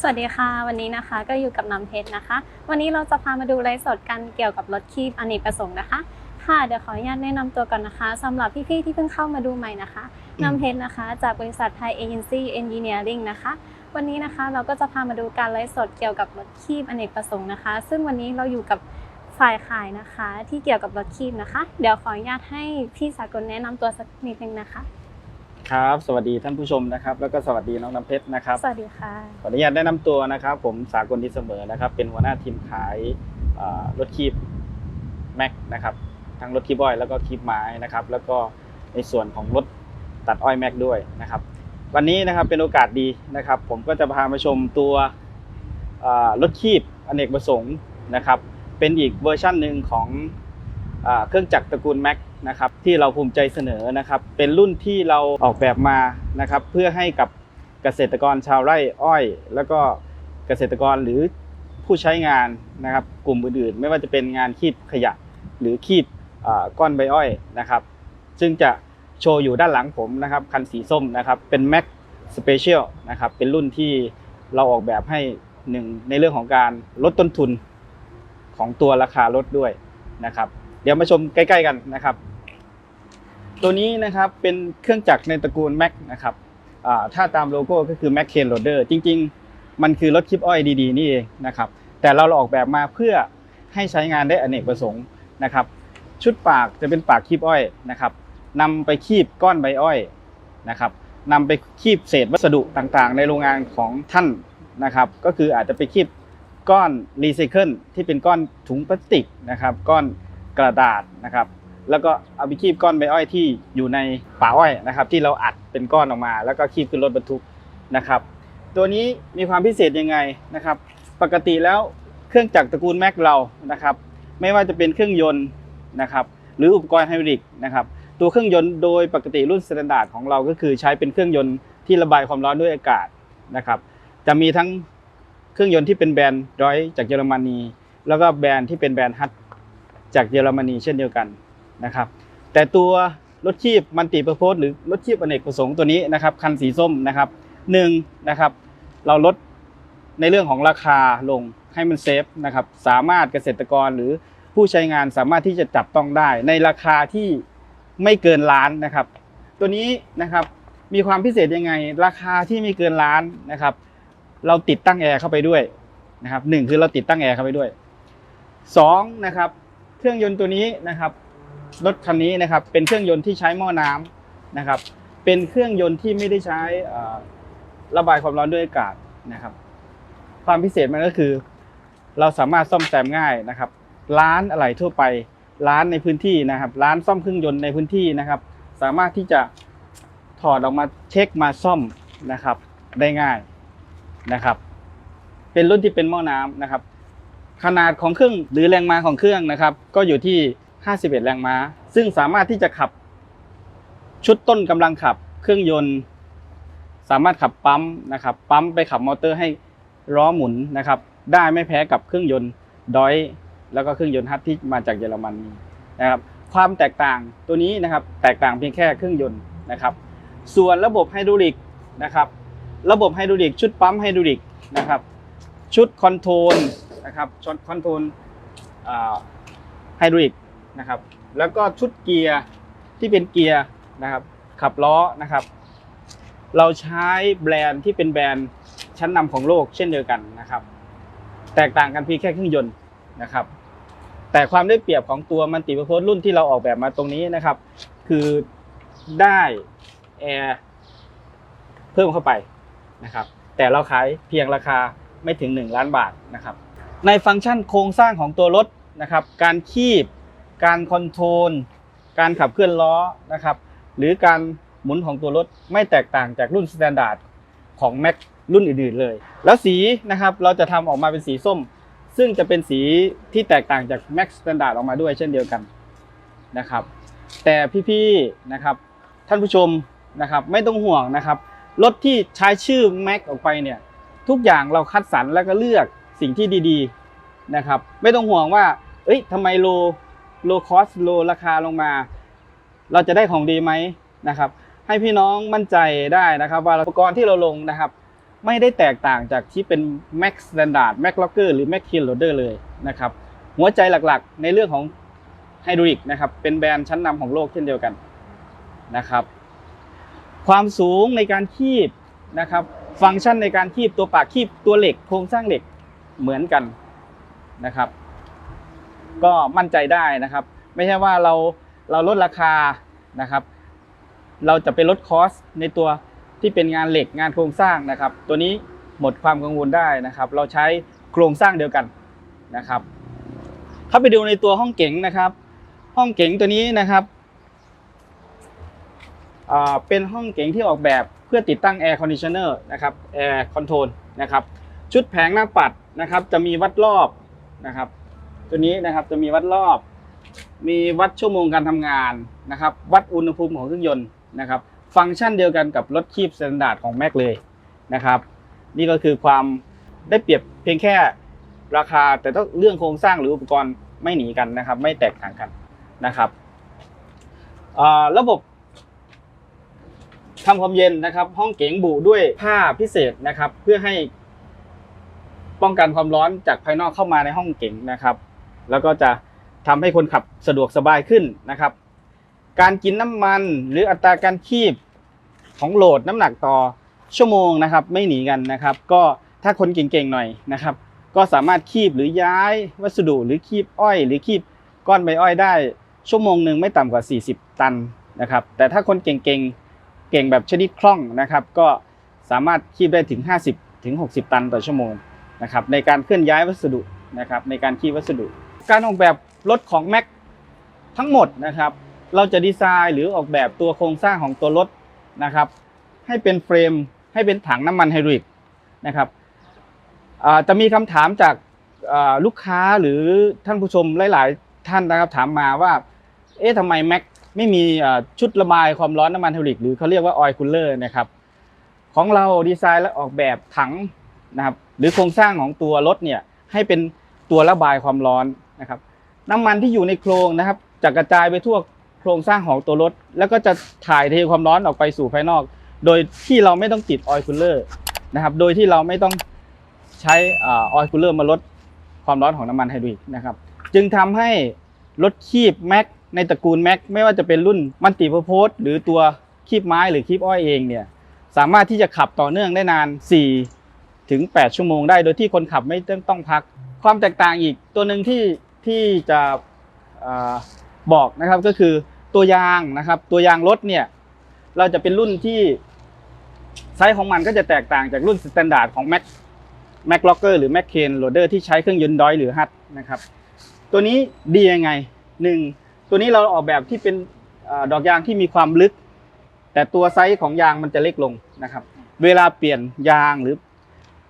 สวัสดีค่ะ วันนี้นะคะก็อยู่กับน้ำเพชรนะคะ วันนี้เราจะพามาดูไลฟ์สดกันเกี่ยวกับรถคีบอเนกประสงค์นะคะ ค่ะเดี๋ยวขออนุญาตแนะนำตัวก่อนนะคะสำหรับพี่ๆที่เพิ่งเข้ามาดูใหม่นะคะน้ำเพชรนะคะ จากบริษัทไทยเอเจนซี่เอนจิเนียริงนะคะ วันนี้นะคะเราก็จะพามาดูการไลฟ์สดเกี่ยวกับรถคีบอเนกประสงค์นะคะ ซึ่งวันนี้เราอยู่กับฝ่ายขายนะคะ ที่เกี่ยวกับรถคีบนะคะ เดี๋ยวขออนุญาตให้พี่สากลแนะนำตัวสักนิดนึงนะคะ ครับ สวัสดีท่านผู้ชมนะครับ แล้วก็สวัสดีน้องน้ำเพชรนะครับ สวัสดีค่ะ ขออนุญาตแนะนำตัวนะครับ ผมสากลดีเสมอนะครับ เป็นหัวหน้าทีมขายเอ่อรถคีบแม็กนะครับ ทั้งรถคีบอ้อยแล้วก็คีบไม้นะครับ แล้วก็ในส่วนของรถตัดอ้อยแม็กด้วยนะครับ วันนี้นะครับเป็นโอกาสดีนะครับ ผมก็จะพามาชมตัวเอ่อรถคีบอเนกประสงค์นะครับ เป็นอีกเวอร์ชั่นหนึ่งของอ่า เครื่องจักรตระกูลแม็กนะครับที่เราภูมิใจเสนอนะครับ เป็นรุ่นที่เราออกแบบมานะครับ เพื่อให้กับเกษตรกรชาวไร่อ้อย แล้วก็เกษตรกรหรือผู้ใช้งานนะครับ กลุ่มอื่นๆ ไม่ว่าจะเป็นงานคีบขยะ หรือคีบก้อนใบอ้อยนะครับ ซึ่งจะโชว์อยู่ด้านหลังผมนะครับ คันสีส้มนะครับ เป็น Mac Special นะครับ เป็นรุ่นที่เราออกแบบให้หนึ่งในเรื่องของการลดต้นทุนของตัวราคารถด้วยนะครับ ดี๋ยวมาชมใกล้ๆกันนะครับ ตัวนี้นะครับเป็นเครื่องจักรในตระกูล Mac นะครับถ้าตามโลโก้ก็คือ Mac Cane Loader จริง ๆ มันคือรถคลิปอ้อยดีๆ นี่เองนะครับแต่เราออกแบบมาเพื่อให้ใช้งานได้อเนกประสงค์นะครับ ชุดปากจะเป็นปากคีบอ้อยนะครับนำไปคีบก้อนใบอ้อยนะครับนำไปคีบเศษวัสดุต่างๆ ในโรงงานของท่านนะครับ ก็คืออาจจะไปคีบก้อนรีไซเคิลที่เป็นก้อนถุงพลาสติกนะครับ ก้อน กระดาษนะครับ แล้วก็เอาไปคีบก้อนใบอ้อยที่อยู่ในป่าอ้อยนะครับ ที่เราอัดเป็นก้อนออกมา แล้วก็คีบขึ้นรถบรรทุกนะครับ ตัวนี้มีความพิเศษยังไงนะครับ ปกติแล้วเครื่องจักรตระกูลแม็กเรานะครับ ไม่ว่าจะเป็นเครื่องยนต์นะครับ หรืออุปกรณ์ไฮดรอลิกนะครับตัวเครื่องยนต์โดยปกติรุ่นสแตนดาร์ดของเราก็คือใช้เป็นเครื่องยนต์ที่ระบายความร้อนด้วยอากาศนะครับ จะมีทั้งเครื่องยนต์ที่เป็นแบรนด์ดอยจากเยอรมนี แล้วก็แบรนด์ที่เป็นแบรนด์ฮัต จากเยอรมนีเช่นเดียวกันนะครับ แต่ตัวรถคีบมันติประโพสหรือรถคีบอเนกประสงค์ตัวนี้นะครับคันสีส้มนะครับหนึ่งนะครับ เราลดในเรื่องของราคาลงให้มันเซฟนะครับสามารถเกษตรกรหรือผู้ใช้งานสามารถที่จะจับต้องได้ ในราคาที่ไม่เกินล้านนะครับ ตัวนี้นะครับมีความพิเศษยังไง ราคาที่ไม่เกินล้านนะครับ เราติดตั้งแอร์เข้าไปด้วยนะครับหนึ่งคือเราติดตั้งแอร์เข้าไปด้วยสองนะครับ เครื่องยนต์ตัวนี้นะครับรถคันนี้นะครับเป็นเครื่องยนต์ที่ใช้หม้อน้ำนะครับ เป็นเครื่องยนต์ที่ไม่ได้ใช้ระบายความร้อนด้วยอากาศนะครับ ความพิเศษมันก็คือ เราสามารถซ่อมแซมง่ายนะครับ ร้านอะไหล่ทั่วไป ร้านในพื้นที่นะครับ ร้านซ่อมเครื่องยนต์ในพื้นที่นะครับ สามารถที่จะถอดออกมาเช็คมาซ่อมนะครับ ได้ง่ายนะครับ เป็นรุ่นที่เป็นหม้อน้ำนะครับ ขนาดของเครื่องหรือแรงม้าของเครื่องนะครับ ก็อยู่ที่ 51 แรงม้า ซึ่งสามารถที่จะขับ ชุดต้นกำลังขับ เครื่องยนต์ สามารถขับปั๊มนะครับ ปั๊มไปขับมอเตอร์ให้ล้อหมุนนะครับ ได้ไม่แพ้กับเครื่องยนต์ดอยแล้วก็เครื่องยนต์ฮัตที่มาจากเยอรมนีนะครับ ความแตกต่างตัวนี้นะครับ แตกต่างเพียงแค่เครื่องยนต์นะครับ ส่วนระบบไฮดรอลิกนะครับ ระบบไฮดรอลิกชุดปั๊มไฮดรอลิกนะครับ ชุดคอนโทรล นะครับชุดคอนโทรลไฮดรอลิกนะครับแล้วก็ชุดเกียร์ที่เป็นเกียร์นะครับขับล้อนะครับ เราใช้แบรนด์ที่เป็นแบรนด์ชั้นนำของโลกเช่นเดียวกันนะครับ แตกต่างกันเพียงแค่เครื่องยนต์นะครับ แต่ความได้เปรียบของตัวมันติประโพสรุ่นที่เราออกแบบมาตรงนี้นะครับ คือได้แอร์เพิ่มเข้าไปนะครับ แต่เราขายเพียงราคาไม่ถึง 1 ล้านบาทนะครับ ในฟังก์ชันโครงสร้างของตัวรถนะครับ การคีบ การคอนโทรล การขับเคลื่อนล้อนะครับ หรือการหมุนของตัวรถไม่แตกต่างจากรุ่นสแตนดาร์ดของ Mac รุ่นอื่นๆเลย แล้วสีนะครับเราจะทำออกมาเป็นสีส้ม ซึ่งจะเป็นสีที่แตกต่างจาก Max Standard ออกมาด้วยเช่นเดียวกันนะครับ แต่พี่ๆนะครับท่านผู้ชมนะครับไม่ต้องห่วงนะครับรถที่ใช้ชื่อ Mac ออกไปเนี่ยทุกอย่างเราคัดสรรแล้วก็เลือก สิ่งที่ดีๆนะครับ ไม่ต้องห่วงว่า เอ้ยทำไมโลโลคอสโลราคาลงมา เราจะได้ของดีไหมนะครับ ให้พี่น้องมั่นใจได้นะครับ ว่าอุปกรณ์ที่เราลงนะครับ ไม่ได้แตกต่างจากที่เป็น Max Standard Max Locker หรือ Max Kill Loader เลยนะครับ หัวใจหลักๆ ในเรื่องของไฮดรอลิกนะครับ เป็นแบรนด์ชั้นนำของโลกเช่นเดียวกันนะครับ ความสูงในการคีบนะครับ ฟังก์ชันในการคีบตัวปากคีบตัวเหล็กโครงสร้างเหล็ก เหมือนกันนะครับ ก็มั่นใจได้นะครับ ไม่ใช่ว่าเราเราลดราคานะครับ เราจะไปลดคอสในตัวที่เป็นงานเหล็กงานโครงสร้างนะครับ ตัวนี้หมดความกังวลได้นะครับ เราใช้โครงสร้างเดียวกันนะครับ เข้าไปดูในตัวห้องเก๋งนะครับ ห้องเก๋งตัวนี้นะครับอ่าเป็นห้องเก๋งที่ออกแบบเพื่อติดตั้งแอร์คอนดิชเนอร์นะครับแอร์คอนโทรลนะครับ ชุดแผงหน้าปัดนะครับ จะมีวัดรอบนะครับ ตัวนี้นะครับจะมีวัดรอบ มีวัดชั่วโมงการทำงานนะครับ วัดอุณหภูมิของเครื่องยนต์นะครับ ฟังก์ชันเดียวกันกับรถคีบสแตนดาร์ดของแม็กเลยนะครับ นี่ก็คือความได้เปรียบเพียงแค่ราคาแต่ต้องเรื่องโครงสร้างหรืออุปกรณ์ไม่หนีกันนะครับ ไม่แตกต่างกันนะครับระบบทำความเย็นนะครับ ห้องเก๋งบุด้วยผ้าพิเศษนะครับ เพื่อให้ ป้องกันความร้อนจากภายนอกเข้ามาในห้องเก๋งนะครับ แล้วก็จะทำให้คนขับสะดวกสบายขึ้นนะครับ การกินน้ำมันหรืออัตราการคีบของโหลดน้ำหนักต่อชั่วโมงนะครับ ไม่หนีกันนะครับ ก็ถ้าคนเก่งๆหน่อยนะครับ ก็สามารถคีบหรือย้ายวัสดุหรือคีบอ้อย หรือคีบก้อนใบอ้อยได้ ชั่วโมงหนึ่งไม่ต่ำกว่า 40 ตันนะครับ แต่ถ้าคนเก่งๆเก่งแบบชนิดคล่องนะครับ ก็สามารถคีบได้ถึง 50ถึง60 ตันต่อชั่วโมง นะครับในการเคลื่อนย้ายวัสดุนะครับในการคีบวัสดุ การออกแบบรถของ Mac ทั้งหมดนะครับ เราจะดีไซน์หรือออกแบบตัวโครงสร้างของตัวรถนะครับให้เป็นเฟรมให้เป็นถังน้ำมันไฮดริกนะครับจะมีคำถามจากลูกค้าหรือท่านผู้ชมหลาย ๆ ท่านนะครับถามมาว่า เอ๊ะทำไมแม็กไม่มีชุดระบายความร้อนน้ำมันไฮดริกหรือเขาเรียกว่าออยล์คูลเลอร์นะครับของเราดีไซน์และออกแบบถัง นะครับหรือโครงสร้างของตัวรถเนี่ยให้เป็นตัวระบายความร้อนนะครับ น้ำมันที่อยู่ในโครงนะครับจะกระจายไปทั่วโครงสร้างของตัวรถ แล้วก็จะถ่ายเทความร้อนออกไปสู่ภายนอก โดยที่เราไม่ต้องติดออยล์คูลเลอร์นะครับโดยที่เราไม่ต้องใช้ออยล์คูลเลอร์มาลดความร้อนของน้ำมันไฮดรอลิกนะครับ จึงทำให้รถคีบแม็กในตระกูลแม็กไม่ว่าจะเป็นรุ่นมันติ p พ r โพสหรือตัวคีบไม้หรือคีบอ้อยเองเนี่ยสามารถที่จะขับต่อเนื่องได้นาน 4 ถึง 8 ชั่วโมงได้ โดยที่คนขับไม่ต้องต้องพัก ความแตกต่างอีกตัวหนึ่งที่ที่จะอบอกนะครับก็คือตัวยางนะครับ ตัวยางรถเนี่ยเราจะเป็นรุ่นที่ไซส์ของมันก็จะแตกต่างจากรุ่นสแตนดาร์ดของ Mac Mac Locker หรือ Mac Cane Loader ที่ใช้เครื่องยนต์ดอยหรือฮัทนะครับ ตัวนี้ดียังไงหนึ่งตัวนี้เราออกแบบที่เป็นอดอกยางที่มีความลึก แต่ตัวไซส์ของยางมันจะเล็กลงนะครับ เวลาเปลี่ยนยางหรือเ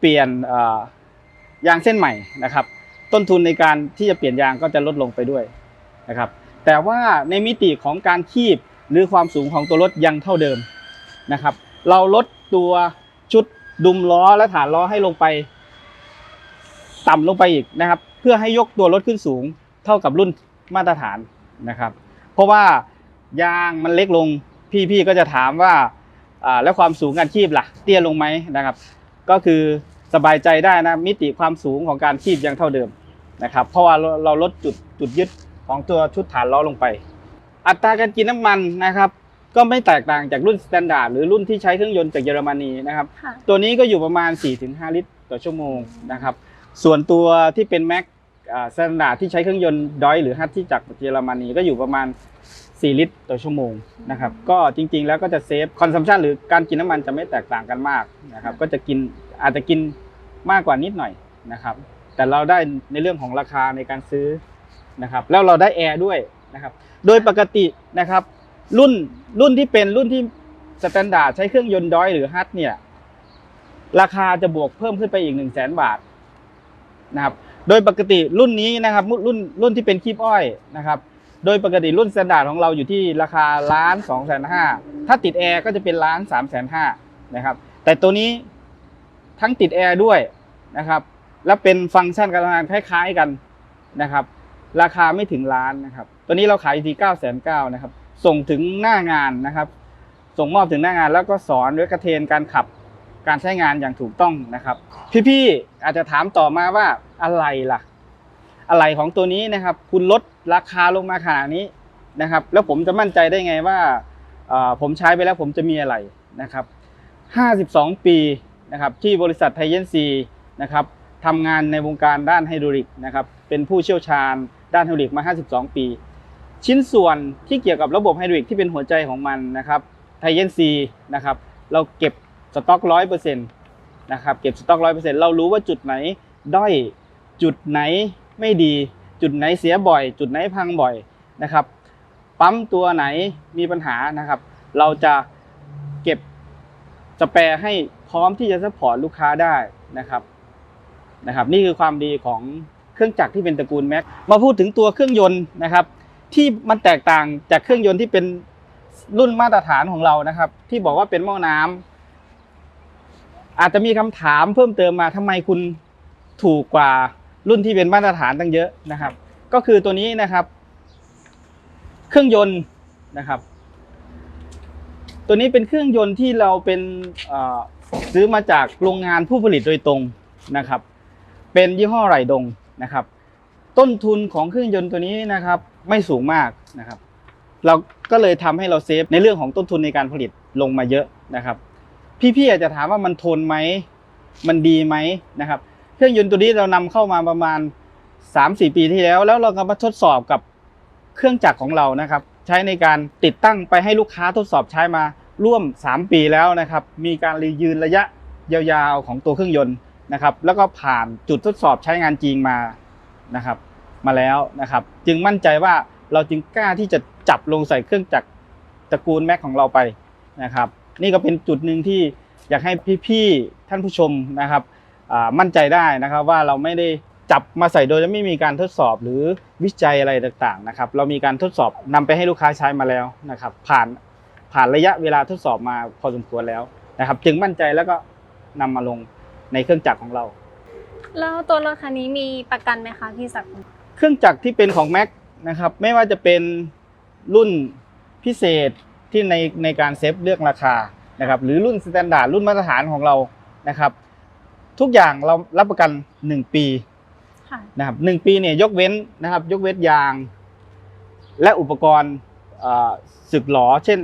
ปลี่ยนอ่ายางเส้นใหม่นะครับ ต้นทุนในการที่จะเปลี่ยนยางก็จะลดลงไปด้วยนะครับ แต่ว่าในมิติของการคีบหรือความสูงของตัวรถยังเท่าเดิมนะครับ เราลดตัวชุดดุมล้อและฐานล้อให้ลงไป ต่ำลงไปอีกนะครับ เพื่อให้ยกตัวรถขึ้นสูงเท่ากับรุ่นมาตรฐานนะครับ เพราะว่ายางมันเล็กลงพี่ๆก็จะถามว่าอ่าแล้วความสูงการคีบล่ะ เตี้ยลงไหมนะครับ ก็คือ สบายใจได้นะมิติความสูงของการคีบยังเท่าเดิมนะครับ เพราะว่าเราเราลดจุดจุดยึดของตัวชุดฐานล้อลงไป อัตราการกินน้ำมันนะครับ ก็ไม่แตกต่างจากรุ่นสแตนดาร์ดหรือรุ่นที่ใช้เครื่องยนต์จากเยอรมนีนะครับค่ะตัวนี้ก็อยู่ประมาณ 4-5 ลิตรต่อชั่วโมงนะครับ ส่วนตัวที่เป็นแม็กสแตนดาร์ดที่ใช้เครื่องยนต์ดอยหรือฮัทที่จากเยอรมนีก็อยู่ประมาณ 4 ลิตรต่อชั่วโมงนะครับ ก็จริงๆแล้วก็จะเซฟคอนซัมชันหรือการกินน้ำมันจะไม่แตกต่างกันมากนะครับ ก็จะกิน อาจจะกินมากกว่านิดหน่อยนะครับ แต่เราได้ในเรื่องของราคาในการซื้อนะครับ แล้วเราได้แอร์ด้วยนะครับ โดยปกตินะครับ รุ่นรุ่นที่เป็นรุ่นที่สแตนดาร์ดใช้เครื่องยนต์ดอยหรือฮัทเนี่ย ราคาจะบวกเพิ่มขึ้นไปอีกหนึ่งแสนบาทนะครับ โดยปกติรุ่นนี้นะครับ รุ่นรุ่นที่เป็นคีบอ้อยนะครับโดยปกติรุ่นสแตนดาร์ดของเราอยู่ที่ราคาล้านสองแสนห้าถ้าติดแอร์ก็จะเป็นล้านสามแสนห้านะครับ แต่ตัวนี้ ทั้งติดแอร์ด้วยนะครับ และเป็นฟังก์ชันการทำงานคล้ายๆกันนะครับ ราคาไม่ถึงล้านนะครับ ตัวนี้เราขายที่เก้าแสนเก้านะครับ ส่งถึงหน้างานนะครับ ส่งมอบถึงหน้างานแล้วก็สอนด้วยกระเทนการขับการใช้งานอย่างถูกต้องนะครับ พี่ๆอาจจะถามต่อมาว่าอะไรล่ะ อะไรของตัวนี้นะครับ คุณลดราคาลงมาขนาดนี้นะครับ แล้วผมจะมั่นใจได้ไงว่าผมใช้ไปแล้วผมจะมีอะไรนะครับ 52 ปี นะครับที่บริษัทไทเยนซีนะครับทำงานในวงการด้านไฮดรอลิกนะครับเป็นผู้เชี่ยวชาญด้านไฮดรอลิกมา 52 ปี ชิ้นส่วนที่เกี่ยวกับระบบไฮดรอลิกที่เป็นหัวใจของมันนะครับไทเยนซีนะครับเราเก็บสต็อกร้อยเปอร์เซ็นต์นะครับเก็บสต็อกร้อยเปอร์เซ็นต์เรารู้ว่าจุดไหนด้อยจุดไหนไม่ดี จุดไหนเสียบ่อย จุดไหนพังบ่อยนะครับ ปั๊มตัวไหนมีปัญหานะครับ เราจะ สแปร์ให้พร้อมที่จะซัพพอร์ตลูกค้าได้นะครับนะครับ นี่คือความดีของเครื่องจักรที่เป็นตระกูลแม็กมาพูดถึงตัวเครื่องยนต์นะครับ ที่มันแตกต่างจากเครื่องยนต์ที่เป็นรุ่นมาตรฐานของเรานะครับ ที่บอกว่าเป็นหม้อน้ำอาจจะมีคำถามเพิ่มเติมมาทำไมคุณถูกกว่ารุ่นที่เป็นมาตรฐานตั้งเยอะนะครับ ก็คือตัวนี้นะครับ เครื่องยนต์นะครับ ตัวนี้เป็นเครื่องยนต์ที่เราเป็นซื้อมาจากโรงงานผู้ผลิตโดยตรงนะครับ เป็นยี่ห้อไหลดงนะครับ ต้นทุนของเครื่องยนต์ตัวนี้นะครับไม่สูงมากนะครับ เราก็เลยทำให้เราเซฟในเรื่องของต้นทุนในการผลิตลงมาเยอะนะครับ พี่ๆอาจจะถามว่ามันทนไหมมันดีไหมนะครับ เครื่องยนต์ตัวนี้เรานำเข้ามาประมาณ 3-4 ปีที่แล้ว แล้วเราก็มาทดสอบกับเครื่องจักรของเรานะครับ ใช้ในการติดตั้งไปให้ลูกค้าทดสอบใช้มาร่วม 3 ปีแล้วนะครับ มีการรียืนระยะยาวๆของตัวเครื่องยนต์นะครับ แล้วก็ผ่านจุดทดสอบใช้งานจริงมานะครับ มาแล้วนะครับ จึงมั่นใจว่าเราจึงกล้าที่จะจับลงใส่เครื่องจักรตระกูลแม็กของเราไปนะครับ นี่ก็เป็นจุดหนึ่งที่อยากให้พี่ๆท่านผู้ชมนะครับมั่นใจได้นะครับว่าเราไม่ได้ จับมาใส่โดยไม่มีการทดสอบหรือวิจัยอะไรต่างๆนะครับ เรามีการทดสอบนำไปให้ลูกค้าใช้มาแล้วนะครับ ผ่านผ่านระยะเวลาทดสอบมาพอสมควรแล้วนะครับ จึงมั่นใจแล้วก็นำมาลงในเครื่องจักรของเรา แล้วตัวรถคันนี้มีประกันไหมคะพี่ศักดิ์เครื่องจักรที่เป็นของ Mac นะครับ ไม่ว่าจะเป็นรุ่นพิเศษที่ในในการเซฟเลือกราคานะครับ หรือรุ่นสแตนดาร์ดรุ่นมาตรฐานของเรานะครับ ทุกอย่างเรารับประกัน 1 ปีค่ะ นะครับหนึ่งปีเนี่ยยกเว้นนะครับ ยกเว้นยาง และอุปกรณ์เอ่อสึกหลอเช่น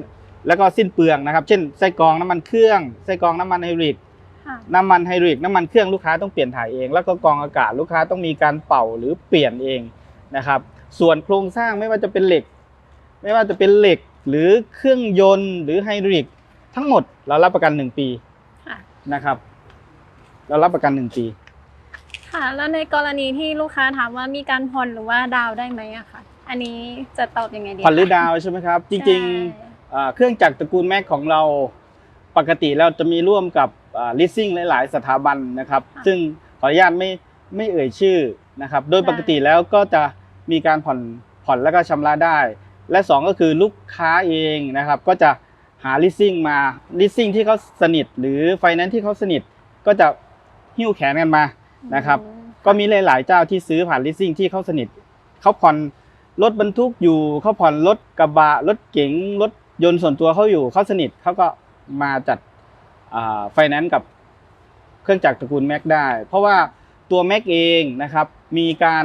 แล้วก็สิ้นเปลืองนะครับ เช่นไส้กรองน้ำมันเครื่องไส้กรองน้ำมันไฮบริดค่ะน้ำมันไฮดรอลิกน้ำมันเครื่องลูกค้าต้องเปลี่ยนถ่ายเอง แล้วก็กรองอากาศลูกค้าต้องมีการเป่าหรือเปลี่ยนเองนะครับ ส่วนโครงสร้างไม่ว่าจะเป็นเหล็ก ไม่ว่าจะเป็นเหล็กหรือเครื่องยนต์หรือไฮดรอลิกทั้งหมดเรารับประกัน 1 ปีค่ะนะครับ เรารับประกัน 1 ปี ค่ะ แล้วในกรณีที่ลูกค้าถามว่ามีการผ่อนหรือว่าดาวน์ได้ไหมอะค่ะอันนี้จะตอบยังไงดีผ่อนหรือคะดาวน์ใช่ไหมครับ จริงใช่ๆอ่าเครื่องจักรตระกูลแม็กของเราปกติเราจะมีร่วมกับลิสซิ่งหลาย ๆ สถาบันนะครับ ซึ่งขออนุญาตไม่ไม่เอ่ยชื่อนะครับ โดยปกติแล้วก็จะมีการผ่อนผ่อนแล้วก็ชำระได้ และสองก็คือลูกค้าเองนะครับ ก็จะหาลิสซิ่งมาลิสซิ่งที่เขาสนิท หรือไฟแนนซ์ที่เขาสนิท ก็จะหิ้วแขนกันมา นะครับอืมก็มีหลาย ๆ เจ้าที่ซื้อผ่านลิสซิ่งที่เขาสนิทเขาผ่อนรถบรรทุกอยู่เขาผ่อนรถกระบะรถเก๋งรถยนต์ส่วนตัวเขาอยู่เขาสนิทเขาก็มาจัดไฟแนนซ์กับเครื่องจักรตระกูลแม็กได้ เพราะว่าตัวแม็กเองนะครับ มีการ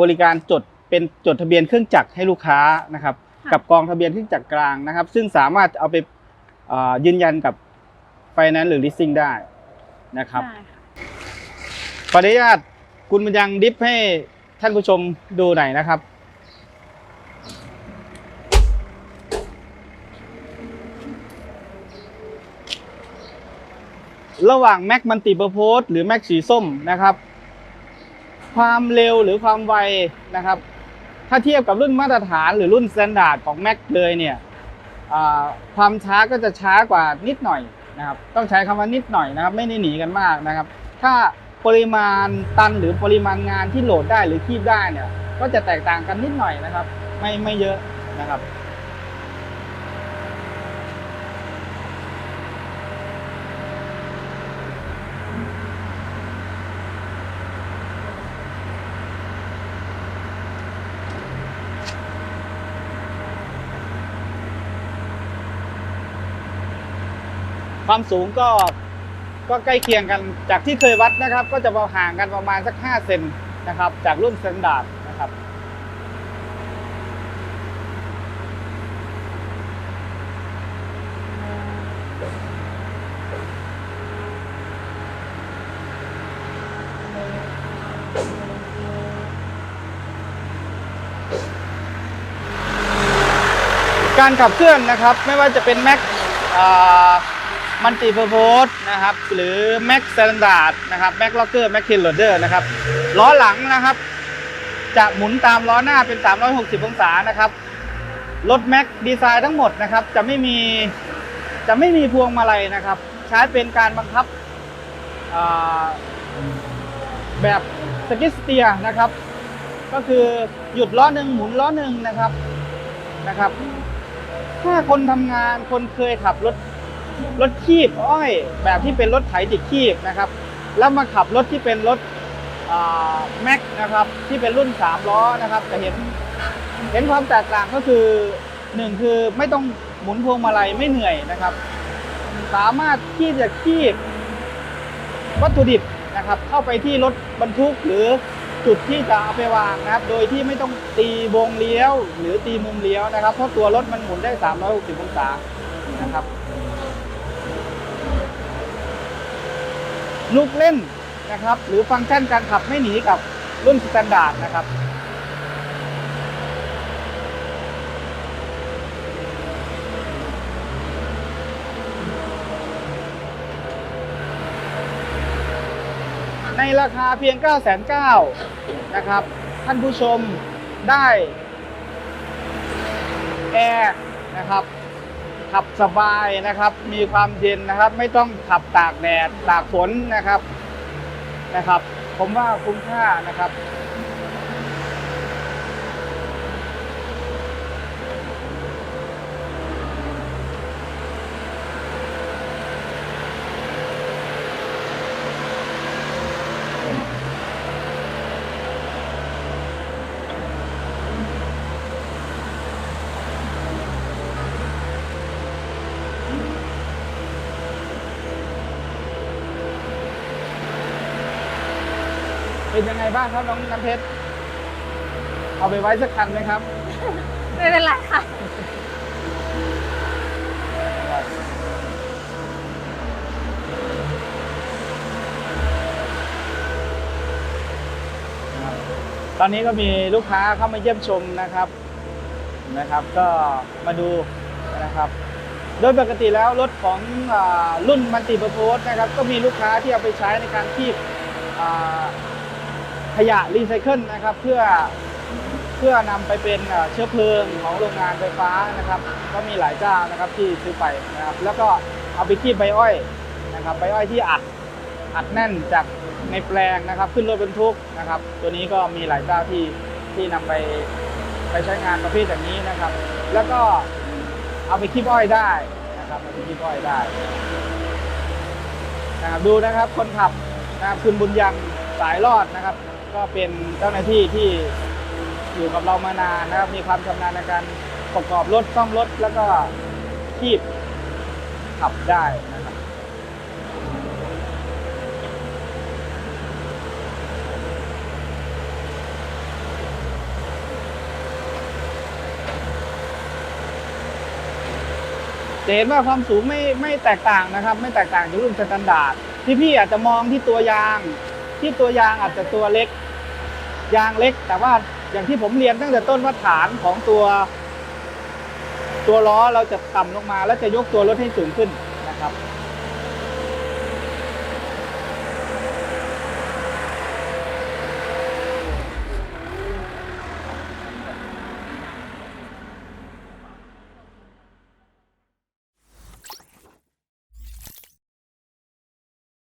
บริการจดเป็นจดทะเบียนเครื่องจักรให้ลูกค้านะครับค่ะกับกองทะเบียนเครื่องจักรกลางนะครับ ซึ่งสามารถเอาไปอ่ายืนยันกับไฟแนนซ์หรือลิสซิ่งได้นะครับได้ค่ะ ขออนุญาตคุณบุญยังดิฟให้ท่านผู้ชมดูหน่อยนะครับ ระหว่างแม็กมันติเ r อร์โพสหรือแม็กสีส้มนะครับ ความเร็วหรือความไวนะครับ ถ้าเทียบกับรุ่นมาตรฐานหรือรุ่นสแตนดาร์ดของแม็กเลยเนี่ยความช้าก็จะช้ากว่านิดหน่อยนะครับ ต้องใช้คำว่านิดหน่อยนะครับ ไม่ได้หนีกันมากนะครับ ถ้า ปริมาณตันหรือปริมาณงานที่โหลดได้หรือคีบได้เนี่ยก็จะแตกต่างกันนิดหน่อยนะครับ ไม่ไม่เยอะนะครับความสูงก็ ก็ใกล้เคียงกันจากที่เคยวัดนะครับ ก็จะห่างกันประมาณสัก 5 เซนนะครับ จากรุ่นสแตนดาร์ดนะครับการขับเคลื่อนนะครับ ไม่ว่าจะเป็นแม็ก มันติเพอร์โพสนะครับหรือแม็กสแตนดาร์ดนะครับแม็กล็อกเกอร์แม็กคินโรเดอร์นะครับล้อหลังนะครับ จะหมุนตามล้อหน้าเป็น 360 องศานะครับรถแม็กดีไซน์ทั้งหมดนะครับ จะไม่มีจะไม่มีพวงมาลัยนะครับ ใช้เป็นการบังคับแบบสกิสเตียนะครับ ก็คือหยุดล้อหนึ่งหมุนล้อหนึ่งนะครับนะครับ ถ้าคนทำงานคนเคยขับรถ รถคีบอ้อย แบบที่เป็นรถไถติดคีบนะครับ แล้วมาขับรถที่เป็นรถแม็กนะครับที่เป็นรุ่น 3 ล้อนะครับจะเห็นเห็นความแตกต่างก็คือหนึ่งคือไม่ต้องหมุนพวงมาลัยไม่เหนื่อยนะครับ สามารถที่จะคีบวัตถุดิบนะครับเข้าไปที่รถบรรทุกหรือจุดที่จะเอาไปวางนะครับ โดยที่ไม่ต้องตีวงเลี้ยว หรือตีมุมเลี้ยวนะครับ เพราะตัวรถมันหมุนได้ 360 องศานะครับ ลูกเล่นนะครับ หรือฟังก์ชันการขับไม่หนีกับรุ่นสแตนดาร์ดนะครับในราคาเพียง 9 9 0 0 0นะครับ ท่านผู้ชมได้ แอร์นะครับ ขับสบายนะครับ มีความเย็นนะครับ ไม่ต้องขับตากแดดตากฝนนะครับนะครับ ผมว่าคุ้มค่านะครับ เป็นยังไงบ้างครับน้องน้ำเพชร เอาไปไว้สักคันไหมครับ ไม่เป็นไรค่ะ ตอนนี้ก็มีลูกค้าเข้ามาเยี่ยมชมนะครับนะครับ ก็มาดูนะครับ โดยปกติแล้วรถของอารุ่นมันติประโพสนะครับ ก็มีลูกค้าที่เอาไปใช้ในการคีบอ่า ขยะรีไซเคิลนะครับเพื่อเพื่อนำไปเป็นเชื้อเพลิงของโรงงานไฟฟ้านะครับ ก็มีหลายเจ้านะครับที่ซื้อไปนะครับ แล้วก็เอาไปคีบใบอ้อยนะครับใบอ้อยที่อัดอัดแน่นจากในแปลงนะครับ ขึ้นรถบรรทุกนะครับ ตัวนี้ก็มีหลายเจ้าที่ที่นำไปไปใช้งานประเภทอย่างนี้นะครับ แล้วก็เอาไปคีบอ้อยได้นะครับเอาไปคีบอ้อยได้นะครับดูนะครับคนขับนะครับคุณบุญยังสายรอดนะครับ ก็เป็นเจ้าหน้าที่ที่อยู่กับเรามานานนะครับ มีความชำนาญในการประกอบรถซ่อมรถแล้วก็คีบขับได้นะครับจะเห็นว่าความสูงไม่ไม่แตกต่างนะครับ ไม่แตกต่างจากรุ่นสแตนดาร์ดที่พี่อาจจะมองที่ตัวยาง ที่ตัวยางอาจจะตัวเล็ก ยางเล็ก แต่ว่าอย่างที่ผมเรียนตั้งแต่ต้นว่าฐานของตัว ตัวล้อเราจะต่ำลงมา แล้วจะยกตัวรถให้สูงขึ้นนะครับ